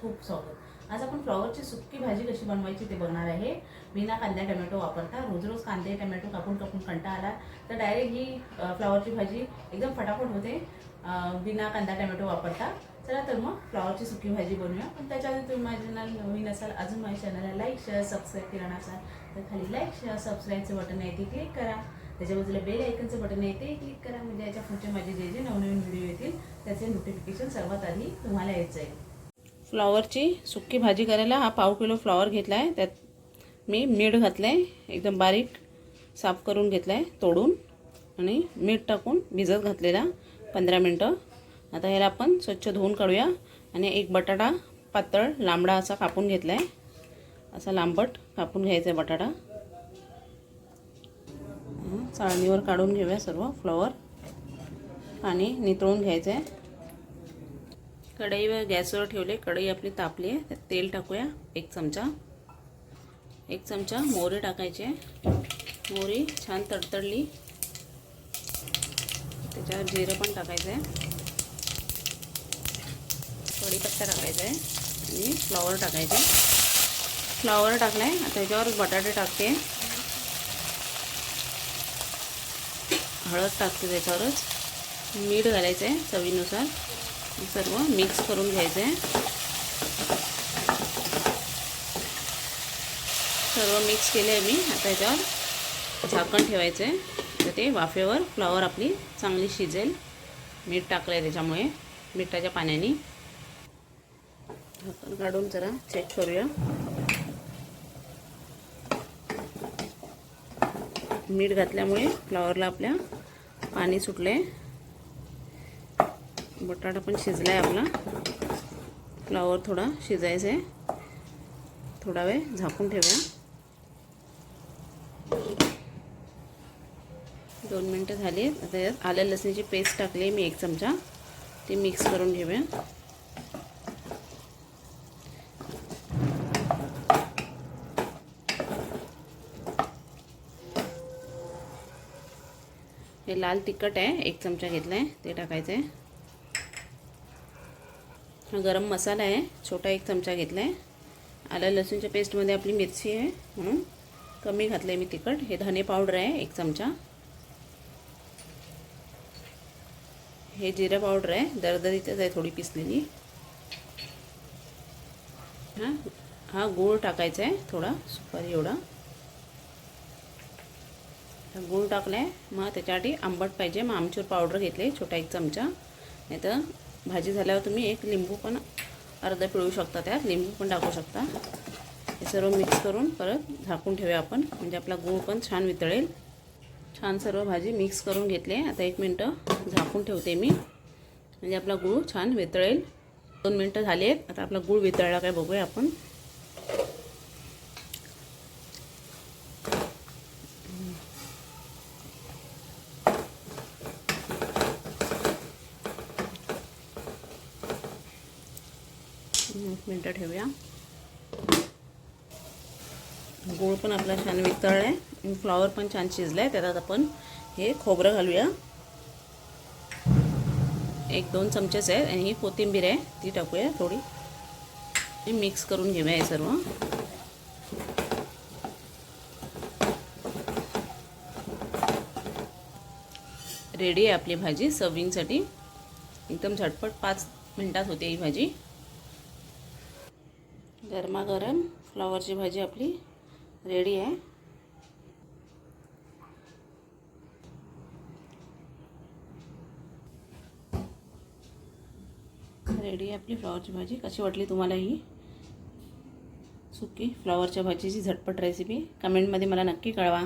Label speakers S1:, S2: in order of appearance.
S1: खूप स्वागत. आज आपण फ्लॉवरची सुकी भाजी कशी बनवायची ते बघणार आहे. बिना कांदा टमॅटो वापरता रोज रोज कांदे टमॅटो कापून कापून कंटा आला तर डायरेक्ट ही फ्लॉवरची भाजी एकदम फटाफट होते. बिना कांदा टमॅटो वापरता. चला तर मग फ्लॉवरची सुकी भाजी बनवूया. पण त्याच्याआधी तुम्ही माझ्या चॅनल नवीन असाल अजून माझ्या चॅनलला लाईक शेअर सबस्क्राईब केला नसाल तर खाली लाईक शेअर सबस्क्राईबचं बटन आहे ते क्लिक करा. त्याच्या बाजूला बेल आयकनचं बटन आहे ते क्लिक करा. म्हणजे याच्या पुढचे माझे जे जे नवनवीन व्हिडिओ येतील त्याचे नोटिफिकेशन सर्वात आधी तुम्हाला येत जाईल. फ्लॉवरची सुक्की भाजी करायला हा पाव किलो फ्लॉवर घेतला आहे त्यात मी मीठ घातलं आहे एकदम बारीक साफ करून घेतला आहे तोडून. आणि मीठ टाकून भिजत घातलेला पंधरा मिनटं. आता ह्याला आपण स्वच्छ धुवून काढूया. आणि एक बटाटा पातळ लांबडा असा कापून घेतला आहे असा लांबट कापून घ्यायचा आहे बटाटा चाळणीवर काढून घेऊया सर्व फ्लॉवर. पाणी नितळून घ्यायचं आहे कढईवर गॅसवर ठेवले. कढई आपली तापली आहे. त्यात तेल टाकूया. एक चमचा. एक चमचा मोहरी टाकायचे मोहरी छान तडतडली. त्याच्यावर जिरं पण टाकायचं आहे कढीपत्ता टाकायचा आहे आणि फ्लॉवर टाकायचे. फ्लॉवर टाकला आहे आता त्याच्यावर बटाटे टाकते. हळद टाकते त्याच्यावरच. मीठ घालायचं आहे चवीनुसार. सर्व मिक्स करून घ्यायचं. आहे सर्व मिक्स केले आहे मी आता याच्यावर झाकण ठेवायचं. आहे तर ते वाफेवर फ्लॉवर आपली चांगली शिजेल. मीठ टाकलं आहे त्याच्यामुळे. मिठाच्या पाण्याने. झाकण काढून जरा चेक करूया. मीठ घातल्यामुळे फ्लॉवरला आपल्या पाणी सुटलं आहे बटाटा पण शिजला आहे आपला. फ्लॉवर थोडा शिजायचा आहे थोडा वेळ झाकून ठेवूया. दोन मिनटं झाली. आता यात आल्या लसणीची पेस्ट टाकली मी एक चमचा. ती मिक्स करून घेऊया. हे लाल तिखट आहे. एक चमचा घेतला आहे ते टाकायचं आहे हा गरम मसाला आहे छोटा एक चमचा घेतला आहे आलं लसूणच्या पेस्टमध्ये आपली मिरची आहे म्हणून कमी घातलं आहे मी तिखट. हे धने पावडर आहे एक चमचा. हे जिरा पावडर आहे दरदरीतच आहे थोडी पिसलेली. हां हा गूळ टाकायचा आहे थोडा सुपारी एवढा. गूळ टाकला आहे मग त्याच्यासाठी आंबट पाहिजे. मग आमचूर पावडर घेतले छोटा एक चमचा. नाही तर भाजी झाल्यावर तुम्ही एक लिंबू पण अर्धा पिळू शकता त्यात. लिंबू पण टाकू शकता. हे सर्व मिक्स करून परत झाकून ठेवूया आपण. म्हणजे आपला गूळ पण छान वितळेल. छान सर्व भाजी मिक्स करून घेतली आहे. आता एक मिनटं झाकून ठेवते मी. म्हणजे आपला गूळ छान वितळेल. दोन मिनटं झाली आहेत. आता आपला गूळ वितळला काय बघूया आपण. मिनटं ठेवूया. गूळ पण आपला छान वितळला आहे फ्लॉवर पण छान शिजला आहे त्यात आपण हे खोबरं घालूया. एक दोन चमचेच आहे आणि ही कोथिंबीर आहे ती टाकूया थोडी. मिक्स करून घेऊया हे सर्व. रेडी आहे आपली भाजी सर्विंगसाठी. एकदम झटपट पाच मिनटात होते ही भाजी. गरमागरम फ्लॉवरची भाजी आपली रेडी आहे. रेडी आहे आपली फ्लॉवरची भाजी. कशी वाटली तुम्हाला ही? सुकी. फ्लॉवरच्या भाजीची झटपट रेसिपी कमेंटमध्ये मला नक्की कळवा.